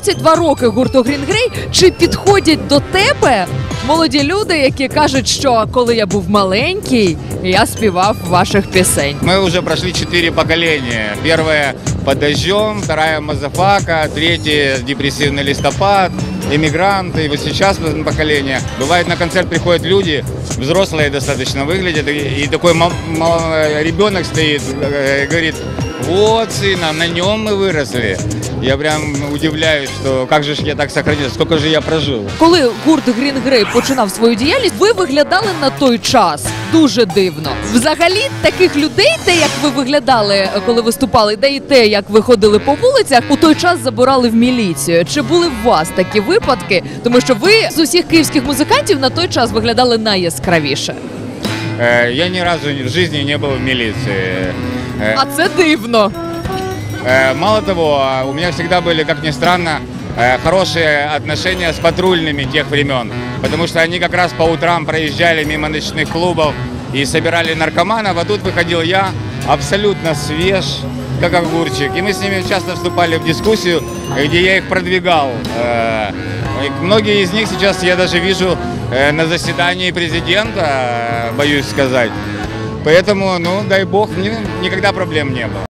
22 роки гурту Green Grey. Чи підходять до тебе молоді люди, які кажуть, що коли я був маленький, я співав ваших пісень? Мы уже прошли четыре поколения. Первое под дождем, вторая мазафака, третье депрессивный листопад, иммигранты. И вот сейчас вот поколение. Бывает на концерт приходят люди, взрослые достаточно выглядят, и, и такой ма- ма- ребенок стоит, э, говорит, вот, сына, на нем мы выросли. Я прям удивляюсь, что как же ж я так сохранился, сколько же я прожил. Коли гурт Green Grey починав свою діяльність, ви виглядали на той час дуже дивно. Взагалі, таких людей, те, як ви виглядали, е, коли виступали, де і те, як ви ходили по вулицях, у той час забирали в міліцію. Чи були в вас такі випадки? Тому що ви з усіх київських музикантів на той час виглядали найяскравіше. Э, Я ни разу в жизни не был в милиции. Э, А це дивно. Э, Мало того, у меня всегда были, как ни странно, э, хорошие отношения с патрульными тех времен, потому что они как раз по утрам проезжали мимо ночных клубов и собирали наркоманов, а тут выходил я, абсолютно свеж, как огурчик, и мы с ними часто вступали в дискуссию, где я их продвигал. Э, Многие из них сейчас я даже вижу на заседании президента, боюсь сказать. Поэтому, ну, дай бог, ни- никогда проблем не было.